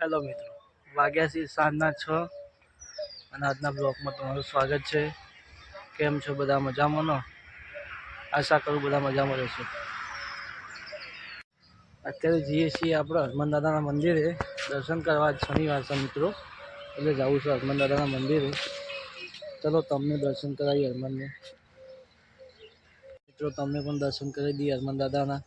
Hello મિત્રો, વાગ્યા છે સાંજના છ અને આજના બ્લોગમાં તમારું સ્વાગત છે. કેમ છો બધા મજામાં નો? આશા કરું બધા મજામાં રહેશો. અત્યારે જઈએ છીએ આપણે હનુમાન દાદાના મંદિરે. દર્શન કરવા શનિવાર છે મિત્રો. એટલે જવું છે હનુમાન દાદાના મંદિરે. ચલો તમને દર્શન કરાવીએ હનુમાનને. મિત્રો, તમને પણ દર્શન કરી દઈએ હનુમાન દાદાના.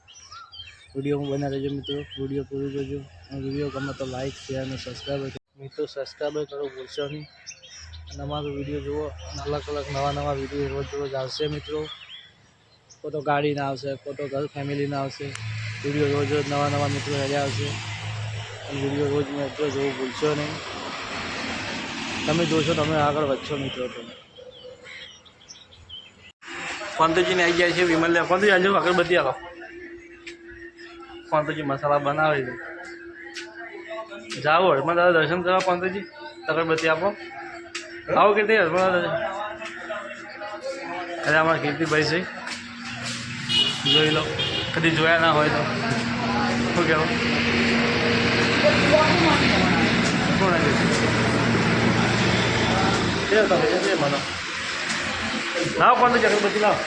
વિડીયોમાં બના રહેજો મિત્રો. વીડિયો પૂરું જોજો. વીડિયો ગમે તો લાઈક શેર અને સબસ્ક્રાઈબ મિત્રો સબસ્ક્રાઈબ કરો ભૂલશો નહીં. અને અમારો વીડિયો જુઓ. અલગ અલગ નવા નવા વીડિયો રોજ રોજ આવશે મિત્રો. કોતો ગાડીના આવશે કોતો ઘર ફેમિલીના આવશે. વીડિયો રોજ રોજ નવા નવા મિત્રો રજા આવશે. વીડિયો રોજ મેં જો જોવું ભૂલશો નહીં. તમે જોશો, તમે આગળ વધશો મિત્રો. તમે ફોનતોજીને આવી જાય છે વિમલ ફોનતોજી આજે બધી આવો પાંતોજી મસાલા બનાવે છે. જાઓ હરમા દાદા દર્શન કરવા પાંતોજી અગરબત્તી આપો. આવો કીર્તિ હરમા દાદા. અરે અમારા કીર્તિભાઈ છે. જોઈ લો કદી જોયા ના હોય તો. શું કહેવું કોણ આવી મને. લાવો પાંતોજી અગરબત્તી લાવો.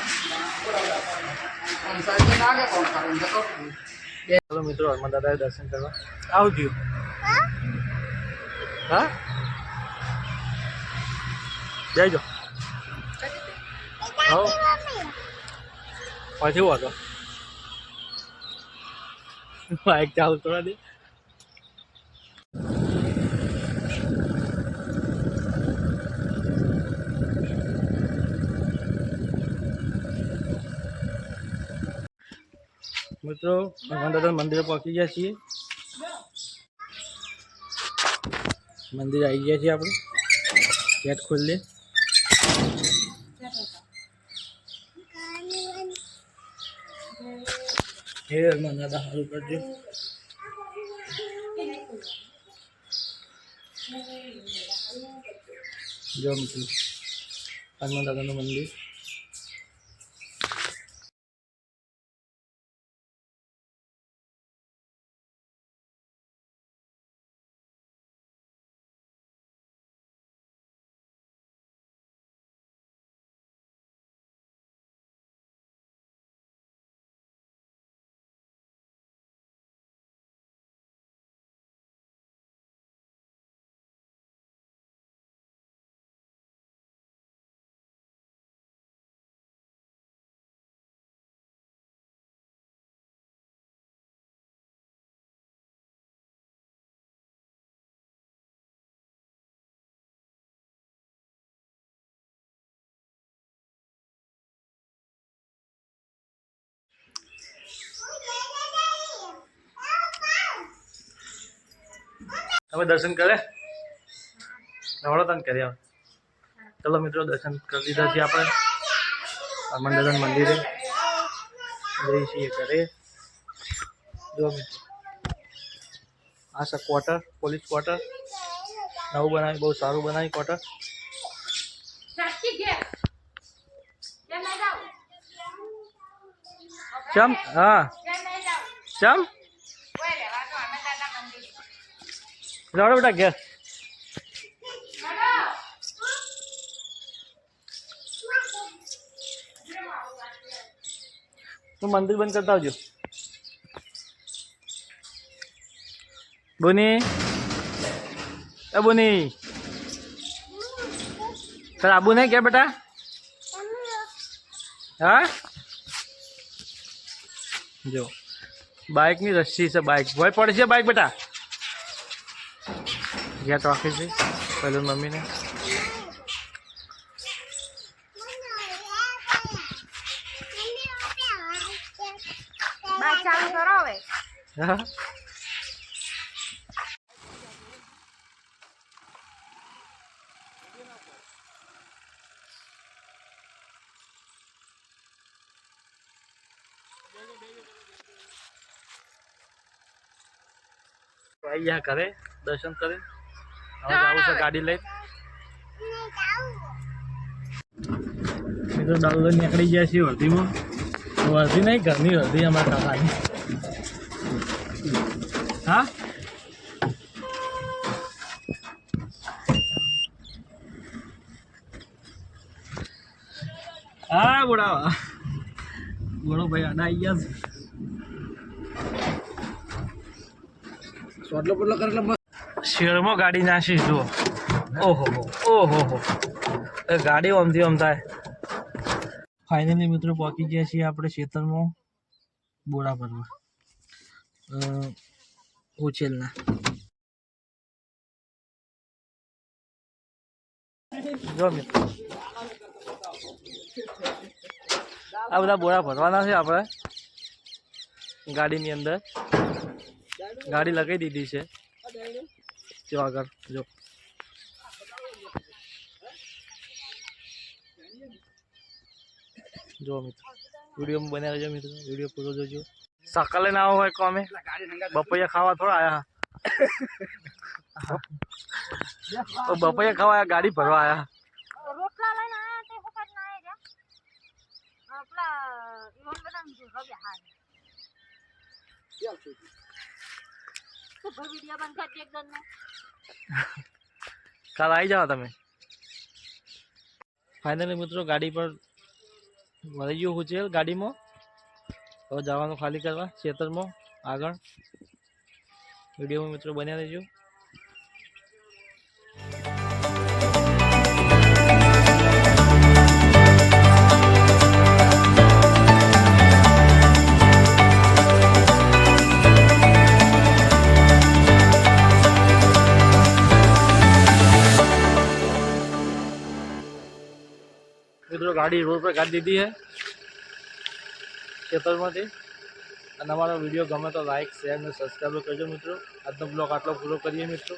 ચાલો મિત્રો. હનુમાન દાદાએ દર્શન કરવા. આવજો. હા? જઈજો આવો. પછી વાતો બાઇક ચાલુ થોડા દે. મિત્રો હનુમાન દાદા મંદિરે પહોંચી ગયા છીએ મંદિર આવી ગયા છીએ આપણે ગેટ ખોલી હે હનુમાન દાદા સારું કરજો જો મિત્રો હનુમાન દાદાનું મંદિર તમે દર્શન કરે નવડો તને કર્યા. ચલો મિત્રો, દર્શન કરી દીધા છીએ આપણે. હનુમાન મંદિરે. જઈ છીએ ઘરે. જો મિત્રો. આ છે ક્વાર્ટર પોલીસ ક્વાર્ટર નવું બનાવી બહુ સારું બનાવી ક્વાર્ટર ચમ હા. ચમ લાવડો બેટા ઘેર. તું મંદિર બંધ કરતા આવજો. બોની. એ બોની. સર આબુ નહીં કે બેટા? હા? જો. બાઇકની રસ્સી છે બાઇક. ભય પડશે બાઇક બેટા. ગેટ રાખી છે પહેલું મમ્મીને. કરે હા. આવી દર્શન કરી હવે જવું તો ડાલો નીકળી ગયા છે વર્ધીમાં. વર્ધી નહીં ઘરની વર્ધી અમારા કાકાની. હા? હા બોડાવા બોડો ભાઈ આડા આવી ગયા છે. સોટલો પોટલો કરે શેરમાં ગાડી નાખી જુઓ. ઓહો ઓહો, હો. એ ગાડી ઓમથી ઓમ થાય. ફાઇનલી મિત્રો પહોંચી ગયા છીએ આપણે ખેતરમાં બોરા ભરવા ઉછેલના જો મિત્રો. આ બધા બોરા ભરવાના છે આપણે. ગાડીની અંદર. ગાડી લગાવી દીધી છે. જો આગળ જો. જો મિત્રો. વીડિયો બનાવી રહેજો મિત્રો. વીડિયો પૂરો જોજો. સકાલે ના આવો હોય કોમે. બપૈયા ખાવા થોડા આયા. તો બપૈયા ખાવા આયા ગાડી ભરવા આયા. રોટલા લઈને આયા તે વખત ના આયા. આપલા ઈવન બધા રવ્યા હા. તો ભાઈ વિડિયો બંધ કરી દે એકદમ નો કાલ આવી જાઓ તમે. ફાઇનલી મિત્રો ગાડી પર મળી ગયું હુચેલ ગાડીમાં. હવે જવાનું ખાલી કરવા, ખેતરમાં આગળ. વિડીયોમાં મિત્રો બન્યા રહેજો. ગાડી રોડ પર કાઢી દીધી છે. ખેતરમાંથી. અને અમારો વીડિયો ગમે તો લાઈક શેર અને સબસ્ક્રાઈબ કરજો મિત્રો. આજનો બ્લોગ આટલો પૂરો કરીએ મિત્રો.